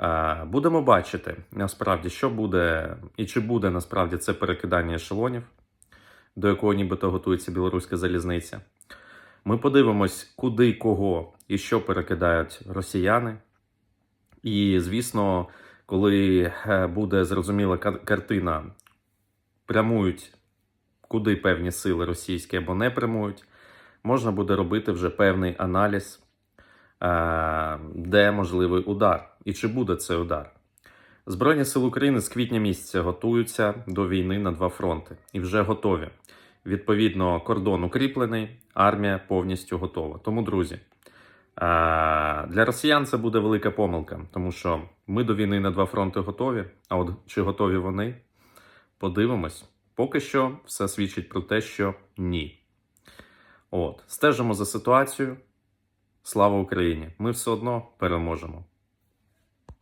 Е, Будемо бачити насправді, що буде і чи буде насправді це перекидання ешелонів, до якого нібито готується білоруська залізниця. Ми подивимось, куди, кого і що перекидають росіяни. І, звісно, коли е, буде зрозуміла картина, прямують куди певні сили російські або не прямують, можна буде робити вже певний аналіз, е, де можливий удар і чи буде цей удар. Збройні сили України з квітня місяця готуються до війни на два фронти і вже готові. Відповідно, кордон укріплений, армія повністю готова. Тому, друзі, е, для росіян це буде велика помилка, тому що ми до війни на два фронти готові. А от чи готові вони? Подивимось. Поки що все свідчить про те, що ні. От, стежимо за ситуацією. Слава Україні! Ми все одно переможемо.